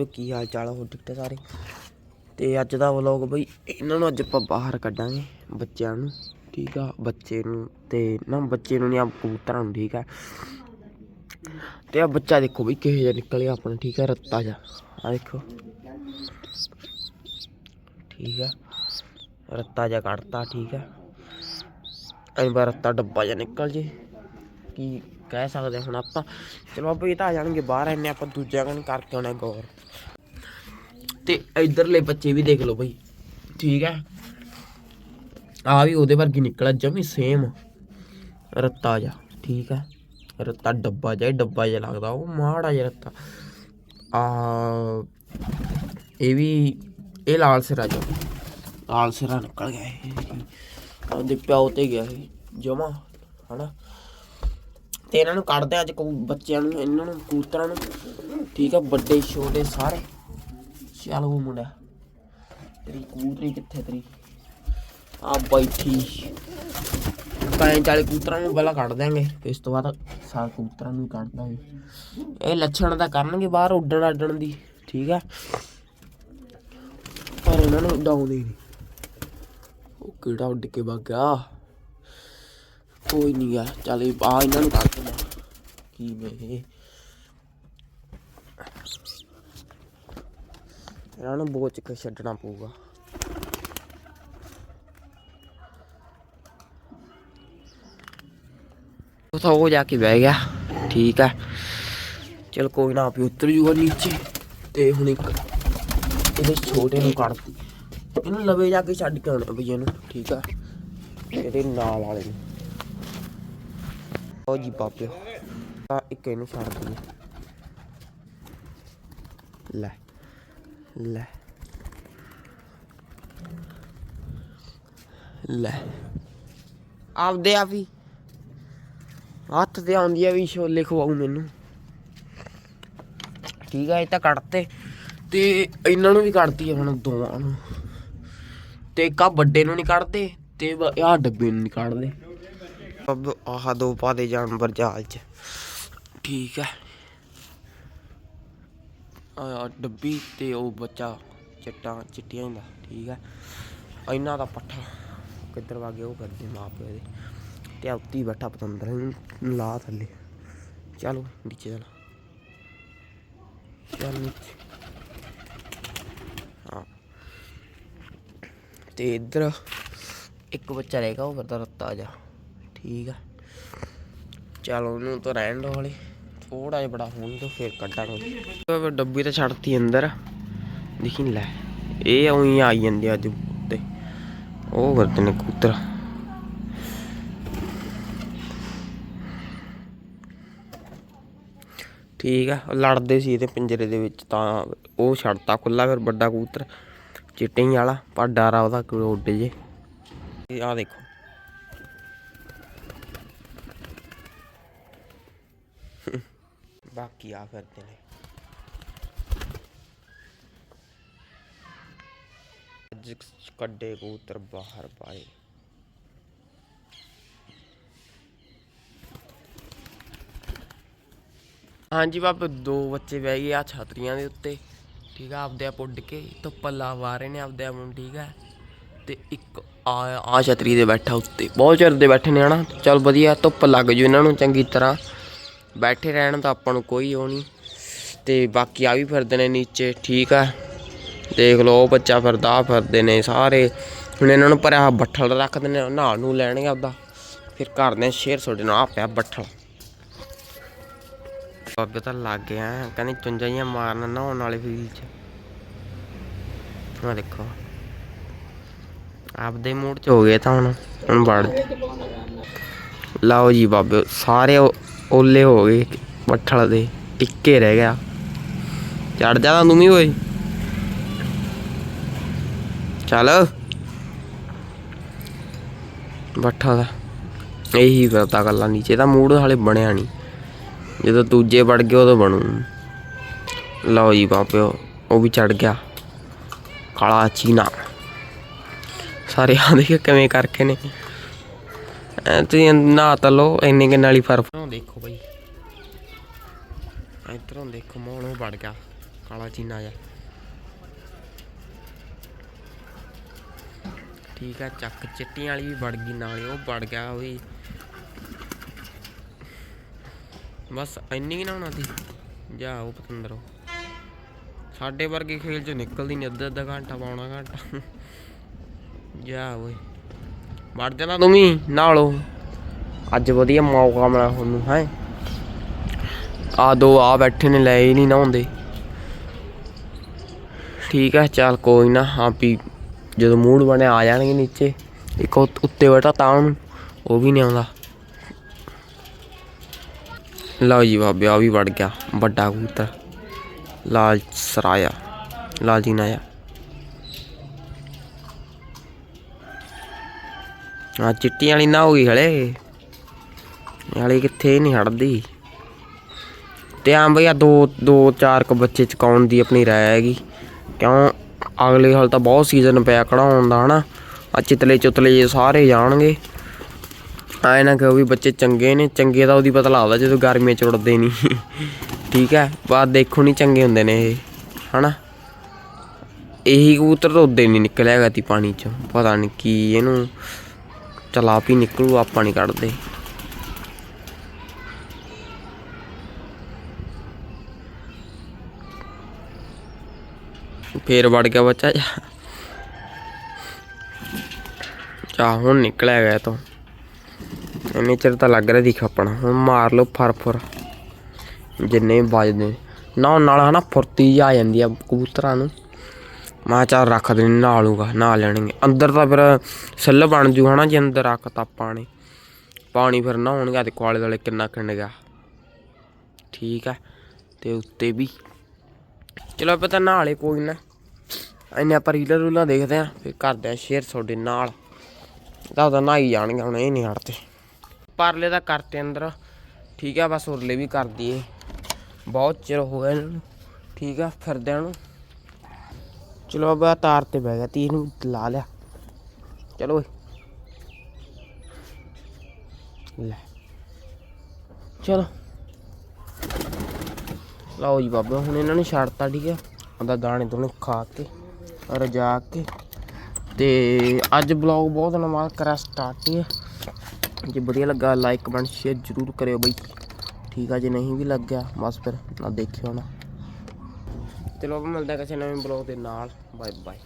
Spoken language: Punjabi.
ਬਾਬੇ ਕੀ ਹਾਲ ਚਾਲ ਹੋ ਠੀਕ ਠਾਕ ਸਾਰੇ? ਤੇ ਅੱਜ ਦਾ ਵਲੌਗ ਬਈ ਇਹਨਾਂ ਨੂੰ ਅੱਜ ਆਪਾਂ ਬਾਹਰ ਕੱਢਾਂਗੇ ਬੱਚਿਆਂ ਨੂੰ, ਠੀਕ ਆ? ਬੱਚੇ ਨੂੰ ਤੇ ਨਾ ਬੱਚੇ ਨੂੰ ਨਹੀਂ ਆ ਕਬੂਤਰਾਂ ਨੂੰ, ਠੀਕ ਆ? ਤੇ ਆ ਬੱਚਾ ਦੇਖੋ ਬਈ ਕਿਹੋ ਜਿਹਾ ਨਿਕਲਿਆ ਆਪਣਾ, ਠੀਕ ਆ? ਰੱਤਾ ਜਾ ਆ ਦੇਖੋ। ਠੀਕ ਆ? ਰੱਤਾ ਜਾ ਕੱਢਤਾ, ਠੀਕ ਆ? ਐਂ ਬਾਰ ਰੱਤਾ ਡੱਬਾ ਜਾ ਨਿਕਲ ਜੇ। ਕੀ ਕਹਿ ਸਕਦੇ ਹੁਣ ਆਪਾਂ। ਚਲੋ ਆਪਾਂ ਇਹ ਤਾਂ ਆ ਜਾਣਗੇ ਬਾਹਰ, ਇੰਨੇ ਆਪਾਂ ਦੂਜਿਆਂ ਕਨ ਕਰਕੇ ਆਉਣਾ ਗੌਰ। ਤੇ ਇਧਰਲੇ ਬੱਚੇ ਵੀ ਦੇਖ ਲਓ ਬਈ, ਠੀਕ ਹੈ? ਆ ਵੀ ਉਹਦੇ ਵਰਗੀ ਨਿਕਲਿਆ ਜਮੀ ਸੇਮ ਰੱਤਾ ਜਾ ਠੀਕ ਹੈ? ਰੱਤਾ ਡੱਬਾ ਜਿਹਾ ਡੱਬਾ ਜਿਹਾ ਲੱਗਦਾ, ਉਹ ਮਾੜਾ ਜਿਹਾ ਰੱਤਾ। ਆ, ਇਹ ਵੀ, ਇਹ ਲਾਲ ਸਿਰਾ ਜਾ ਲਾਲ ਸਿਰਾ ਨਿਕਲ ਗਿਆ ਇਹ। ਉਹਦੇ ਪਿਓ ਤੇ ਗਿਆ ਇਹ, ਜਮਾ, ਹਨਾ? ਤੇ ਇਹਨਾਂ ਨੂੰ ਕੱਢਦੇ ਆ ਅੱਜ ਕਬੂ ਬੱਚਿਆਂ ਨੂੰ, ਇਹਨਾਂ ਨੂੰ, ਕਬੂਤਰਾਂ ਨੂੰ। ਠੀਕ ਆ, ਵੱਡੇ, ਛੋਟੇ, ਸਾਰੇ। ਚੱਲ ਉਹ ਮੁੰਡਾ। ਤੇਰੀ ਕਬੂਤਰੀ ਕਿੱਥੇ ਤੇਰੀ? ਆ ਬੈਠੀ। ਪੈਂ ਚਾਲੇ ਕਬੂਤਰਾਂ ਨੂੰ ਪਹਿਲਾਂ ਕੱਢ ਦਿਆਂਗੇ ਫਿਰ ਇਸ ਤੋਂ ਬਾਅਦ ਸਾਰ ਕਬੂਤਰਾਂ ਨੂੰ ਕੱਢ ਦਾਂਗੇ। ਇਹ ਲੱਛਣ ਤਾਂ ਕਰਨਗੇ ਬਾਹਰ ਉੱਡਣ ਅੱਡਣ ਦੀ, ਠੀਕ ਆ? ਪਰ ਇਹਨਾਂ ਨੂੰ ਉਡਾਉਂਦੇ ਨਹੀਂ। ਉਹ ਕਿਹੜਾ ਉੱਡ ਕੇ ਵਗ ਗਿਆ? ਕੋਈ ਨਹੀਂ ਆ ਚੱਲ ਆ ਇਹਨਾਂ ਨੂੰ ਕੱਢ ਦਿੰਦਾ ਇਹਨਾਂ ਨੂੰ ਬੋਚ ਕੇ ਛੱਡਣਾ ਪਊਗਾ। ਤਾਂ ਉਹ ਜਾ ਕੇ ਬਹਿ ਗਿਆ। ਠੀਕ ਆ। ਚਲ ਕੋਈ ਨਾ, ਆਪੇ ਉਤਰ ਜੂਗਾ ਨੀਚੇ। ਤੇ ਹੁਣ ਇੱਕ ਇਹਦੇ ਛੋਟੇ ਨੂੰ ਕੱਢਤੀ। ਇਹਨੂੰ ਲਵੇ ਜਾ ਕੇ ਛੱਡ ਕੇ ਆਉਣਾ ਬਈ ਇਹਨੂੰ। ਠੀਕ ਆ। ਇਹਦੇ ਨਾਲ ਵਾਲੇ ਨੂੰ। ਉਹ ਜੀ ਬਾਪਿਓ ਆ ਇੱਕ ਇਹਨੂੰ ਛੱਡ ਦਈਏ। ਲੈ ਲੈ। ਲੈ। ਆਪਦੇ ਆਪ ਹੀ। ਹੱਥ ਤੇ ਆਉਂਦੀ ਆ ਵੀ ਛੋਲੇ ਖਵਾਉ ਮੈਨੂੰ। ਠੀਕ ਆ, ਇਹ ਤਾਂ ਕੱਢਤੇ। ਤੇ ਇਹਨਾਂ ਨੂੰ ਵੀ ਕੱਢਤੀ ਹੁਣ ਦੋਵਾਂ ਨੂੰ। ਤੇ ਇੱਕ ਆ ਵੱਡੇ ਨੂੰ ਨਹੀਂ ਕੱਢਦੇ, ਤੇ ਆਹ ਡੱਬੇ ਨੂੰ ਨਹੀਂ ਕੱਢਦੇ। ਅਬ ਆਹ ਦੋ ਪਾ ਦੇ ਜਾਨਵਰ ਜਾਲ ਚ। ਠੀਕ ਹੈ। ਆ ਡੱਬੀ ਤੇ ਉਹ ਬੱਚਾ ਚਿੱਟਾ ਚਿੱਟੀਆਂ ਦਾ, ਠੀਕ ਹੈ। ਇਹਨਾਂ ਦਾ ਪੱਠਾ ਕਿੱਧਰ ਵਾ ਗਿਆ, ਉਹ ਕਰਦੇ ਮਾਪੇ ਇਹਦੇ ਤੇ ਉੱਤੀ ਬੈਠਾ ਪਤੰਦਰ, ਇਹਨੂੰ ਲਾ ਥੱਲੇ। ਚਲੋ ਨੀਚੇ ਚਲ। ਚੱਲ ਨੀਚੇ। ਹਾਂ। ਤੇ ਇੱਧਰ ਇੱਕ ਬੱਚਾ ਰਹੇਗਾ ਉਹ ਕਰਦਾ ਰੱਤਾ ਜਾ। ਠੀਕ ਆ ਚਲ ਉਹਨੂੰ ਤਾਂ ਰਹਿਣ ਦੋ ਹਲੇ। ਥੋੜਾ ਜਿਹਾ ਬੜਾ ਹੋਣ ਤੋਂ ਫੇਰ ਕੱਢਾਂਗੇ ਡੱਬੀ ਤਾਂ ਛੱਡਤੀ ਅੰਦਰ। ਦੇਖੀ ਲੈ, ਇਹ ਉਹੀ ਆਈ ਜਾਂਦੇ ਅੱਜ ਉੱਤੇ। ਉਹ ਕਰਦੇ ਨੇ ਕੂਤਰ ਠੀਕ ਆ ਲੜਦੇ ਸੀ ਇਹਦੇ ਪਿੰਜਰੇ ਦੇ ਵਿੱਚ ਤਾਂ ਉਹ ਛੱਡਤਾ ਖੁੱਲਾ ਫਿਰ ਵੱਡਾ ਕਬੂਤਰ। ਚਿੱਟੇ ਵਾਲਾ ਪਰ ਡਰ ਉਹਦਾ ਕਿ ਉੱਡ ਜੇ। ਆ ਦੇਖੋ। ਬਾਕੀ ਆ ਫਿਰਦੇ ਨੇ। ਅੱਜ ਕੱਢੇ ਕਬੂਤਰ ਬਾਹਰ ਪਾਏ। ਹਾਂਜੀ ਬਾਬੇ, ਦੋ ਬੱਚੇ ਬਹਿ ਗਏ ਆ ਛਤਰੀਆਂ ਦੇ ਉੱਤੇ। ਠੀਕ ਆ, ਆਪਦੇ ਆਪ ਉੱਡ ਕੇ ਧੁੱਪ ਲਾ ਰਹੇ ਨੇ ਆਪਦੇ ਆਪ ਨੂੰ, ਠੀਕ ਆ। ਤੇ ਇੱਕ ਆ ਆ ਛਤਰੀ ਦੇ ਬੈਠਾ ਉੱਤੇ। ਬਹੁਤ ਚਿਰ ਦੇ ਬੈਠੇ ਨੇ ਹਨਾ। ਚਲ ਵਧੀਆ, ਧੁੱਪ ਲੱਗ ਜੂ ਇਹਨਾਂ ਨੂੰ ਚੰਗੀ ਤਰ੍ਹਾਂ। ਬੈਠੇ ਰਹਿਣ ਤਾਂ ਆਪਾਂ ਨੂੰ ਕੋਈ ਉਹ ਨਹੀਂ। ਤੇ ਬਾਕੀ ਆ ਵੀ ਫਿਰਦੇ ਨੇ ਨੀਚੇ, ਠੀਕ ਆ। ਦੇਖ ਲਓ ਬੱਚਾ ਫਿਰਦਾ, ਆਹ ਫਿਰਦੇ ਨੇ ਸਾਰੇ। ਹੁਣ ਇਹਨਾਂ ਨੂੰ ਭਰਿਆ ਹੋਇਆ ਬੱਠਲ ਰੱਖਦੇ ਨੇ ਨਾਲ ਨੂੰ ਲੈਣਗੇ ਆਪਦਾ। ਫਿਰ ਘਰ ਦੇ ਸ਼ੇਰ ਤੁਹਾਡੇ ਨਾਲ ਆ ਪਿਆ ਬੱਠਲ। ਬਾਬੇ ਤਾਂ ਲੱਗ ਗਿਆ ਕਹਿੰਦੇ ਚੁੰਝਾਂ ਜਿਹੀਆਂ ਮਾਰਨ ਨਹਾਉਣ ਵਾਲੇ ਫੀਲ ਚ। ਆ ਦੇਖੋ। ਆਪਦੇ ਮੂਡ ਚ ਹੋ ਗਏ ਤਾਂ ਹੁਣ ਹੁਣ ਵੜ। ਲਓ ਜੀ ਬਾਬੇ, ਸਾਰੇ ਓ- ਓਲੇ ਹੋ ਗਏ ਬੱਠਲ ਦੇ, ਇੱਕੇ ਰਹਿ ਗਿਆ। ਚੜ ਜਾ ਤੂੰ ਵੀ ਓਏ। ਚੱਲ। ਬੱਠਾ ਦਾ। ਇਹੀ ਕਰਤਾ ਗੱਲਾਂ, ਨੀਚੇ ਤਾਂ ਮੂਡ ਹਾਲੇ ਬਣਿਆ ਨਹੀਂ ਜਦੋਂ ਦੂਜੇ ਵੜ ਗਏ ਉਦੋਂ ਬਣੂ। ਲਓ ਜੀ ਬਾਪਿਓ ਉਹ ਵੀ ਚੜ ਗਿਆ। ਕਾਲਾ ਚੀਨਾ। ਸਾਰੇ ਆ ਕਿਵੇਂ ਕਰਕੇ ਨੇ। ਤੁਸੀਂ ਨਾ ਤਾਂ ਲੋ ਇੰਨੇ ਕਿ ਨਾਲ ਹੀ ਫ਼ਰਕ। ਦੇਖੋ ਬਈ। ਇਧਰੋਂ ਦੇਖੋ ਮੋਣ ਵੜ ਗਿਆ। ਕਾਲਾ ਚੀਨਾ ਜਾ ਠੀਕ ਆ, ਚੱਕ। ਚਿੱਟੀਆਂ ਵਾਲੀ ਵੀ ਵੜ ਗਈ, ਨਾਲੇ ਉਹ ਵੜ ਗਿਆ ਓਏ। ਬਸ, ਇੰਨੀ ਹੀ ਨਹਾਉਣਾ ਸੀ ਜਾ ਪਤੰਦਰੋ। ਸਾਡੇ ਵਰਗੇ ਖੇਲ ਚੋਂ ਨਿਕਲਦੀ ਨਹੀਂ ਅੱਧਾ ਅੱਧਾ ਘੰਟਾ ਪਾਉਣਾ ਘੰਟਾ। ਜਾ ਓਏ। ਵੜ ਜਾਣਾ ਤੂੰ ਵੀ, ਨਾਲੋ ਅੱਜ ਵਧੀਆ ਮੌਕਾ ਮਿਲਿਆ ਤੁਹਾਨੂੰ, ਹੈ। ਆ ਦੋ ਆ ਬੈਠੇ ਨੇ, ਲੈ ਹੀ ਨਹੀਂ ਨਹਾਉਂਦੇ ਠੀਕ ਹੈ ਚੱਲ ਕੋਈ ਨਾ ਹਾਂ ਵੀ ਜਦੋਂ ਮੂਡ ਬਣਿਆ ਆ ਜਾਣਗੇ ਨੀਚੇ। ਇੱਕ ਉੱਤੇ ਬੈਠਾ ਤਾਂ ਉਹਨੂੰ, ਉਹ ਵੀ ਨਹੀਂ ਆਉਂਦਾ। ਲਓ ਜੀ ਬਾਬੇ ਆ ਵੀ ਵੜ ਗਿਆ, ਵੱਡਾ ਕਬੂਤਰ। ਲਾਲ ਸਰਾਇਆ, ਲਾਲ ਜੀ ਨਾਇਆ। ਆ ਚਿੱਟੀ ਵਾਲੀ ਨਾ ਹੋ ਗਈ ਹਲੇ ਵਾਲੀ ਕਿੱਥੇ ਨਹੀਂ ਹਟਦੀ। ਤੇ ਆਂ ਬਈ ਆ ਦੋ ਦੋ, ਚਾਰ ਕ ਬੱਚੇ ਚਕਾਉਣ ਦੀ ਆਪਣੀ ਰਾਇ ਹੈਗੀ। ਕਿਉਂ? ਅਗਲੇ ਹਾਲ ਤਾਂ ਬਹੁਤ ਸੀਜ਼ਨ ਪਿਆ ਕਢਾਉਣ ਦਾ, ਹਨਾ? ਆ ਚਿਤਲੇ ਚੁਤਲੇ ਸਾਰੇ ਜਾਣਗੇ। ਆਏ ਨਾ ਕਿ ਵੀ ਬੱਚੇ ਚੰਗੇ ਨੇ? ਚੰਗੇ ਤਾਂ ਉਹਦੀ ਪਤਾ ਲੱਗਦਾ ਜਦੋਂ ਗਰਮੀਆਂ ਚ ਉੜਦੇ ਨਹੀਂ ਠੀਕ ਹੈ? ਬਾਅਦ ਦੇਖੋ ਨਹੀਂ ਚੰਗੇ ਹੁੰਦੇ ਨੇ ਇਹ, ਹਨਾ? ਇਹੀ ਕਬੂਤਰ ਤਾਂ ਉੱਦੇ ਨਹੀਂ ਨਿਕਲਿਆ ਹੈਗਾ ਤੀ ਪਾਣੀ ਚ। ਪਤਾ ਨਹੀਂ ਕੀ ਇਹਨੂੰ ਚਲਾ ਵੀ ਨਿਕਲੂ, ਆਪਾਂ ਨਹੀਂ ਕੱਢਦੇ। ਫੇਰ ਵੜ ਗਿਆ ਬੱਚਾ ਜਾ ਚਾ, ਹੁਣ ਨਿਕਲਿਆ ਗਿਆ ਤੋਂ। ਇੰਨੇ ਚਿਰ ਤਾਂ ਲੱਗ ਰਿਹਾ ਦੀ ਖੱਪਣਾ ਹੁਣ ਮਾਰ ਲਓ ਫਰ ਫਰ। ਜਿੰਨੇ ਵੀ ਵੱਜਦੇ। ਨੇ। ਨਹਾਉਣ ਨਾਲ ਹਨਾ ਫੁਰਤੀ ਜਿਹੀ ਆ ਜਾਂਦੀ ਆ ਕਬੂਤਰਾਂ ਨੂੰ। ਮੈਂ ਚੱਲ ਰੱਖ ਦੇਣੀ ਨਹਾ ਲੂਗਾ ਨਹਾ ਲੈਣਗੇ। ਅੰਦਰ ਤਾਂ ਫਿਰ ਸੱਲ ਬਣ ਜੂ ਹਨਾ ਜੇ ਅੰਦਰ ਰੱਖਤਾ ਪਾਣੀ। ਪਾਣੀ ਫਿਰ ਨਹਾਉਣਗੇ ਤੇ ਕੋਲੇ ਵਾਲੇ ਕਿੰਨਾ ਕਿੰਨ ਗਿਆ ਠੀਕ ਆ, ਤੇ ਉੱਤੇ ਵੀ। ਚਲੋ ਪਤਾ ਨਹਾਲੇ ਕੋਈ ਨਾ। ਇੰਨੇ ਆਪਾਂ ਰੀਲਾਂ ਰੂਲਾਂ ਦੇਖਦੇ ਆ, ਫਿਰ ਕਰਦੇ ਆ ਸ਼ੇਅਰ ਤੁਹਾਡੇ ਨਾਲ। ਤਾਂ ਉਹਦਾ ਨਹਾਈ ਜਾਣਗੇ ਹੁਣ, ਇਹ ਨਹੀਂ ਹਟਦੇ। ਪਰਲੇ ਦਾ ਕਰਤੇ ਅੰਦਰ। ਠੀਕ ਆ, ਬਸ ਉਰਲੇ ਵੀ ਕਰ ਦਈਏ। ਬਹੁਤ ਚਿਰ ਹੋ ਗਿਆ ਇਹਨਾਂ। ਨੂੰ ਠੀਕ ਆ, ਫਿਰਦਿਆਂ ਨੂੰ। ਚਲੋ ਬਾਬਾ ਤਾਰ ਤੇ ਬਹਿ ਗਿਆ ਤੀ ਇਹਨੂੰ ਲਾ ਲਿਆ। ਚਲੋ ਓਏ। ਲੈ। ਚਲੋ। ਲਓ ਜੀ ਬਾਬਾ, ਹੁਣ ਇਹਨਾਂ ਨੂੰ ਛੱਡਤਾ, ਠੀਕ ਹੈ ਉਹਦਾ ਦਾਣੇ ਦੋਨੇ ਖਾ ਕੇ, ਰਜਾ ਕੇ। ਤੇ ਅੱਜ ਬਲੌਗ ਬਹੁਤ ਦਿਨਾਂ ਬਾਅਦ ਕਰਾ ਸਟਾਰਟ ਹੈ ਜੇ ਵਧੀਆ ਲੱਗਾ ਲਾਈਕ ਕਮੈਂਟ ਸ਼ੇਅਰ ਜ਼ਰੂਰ ਕਰਿਓ ਬਈ। ਠੀਕ ਆ, ਜੇ ਨਹੀਂ ਵੀ ਲੱਗਿਆ, ਬਸ ਫਿਰ ਨਾ ਦੇਖਿਓ ਨਾ। ਚਲੋ ਆਪਾਂ ਮਿਲਦੇ ਹਾਂ ਕਿਸੇ ਨਵੇਂ ਬਲੌਗ ਦੇ ਨਾਲ। Bye bye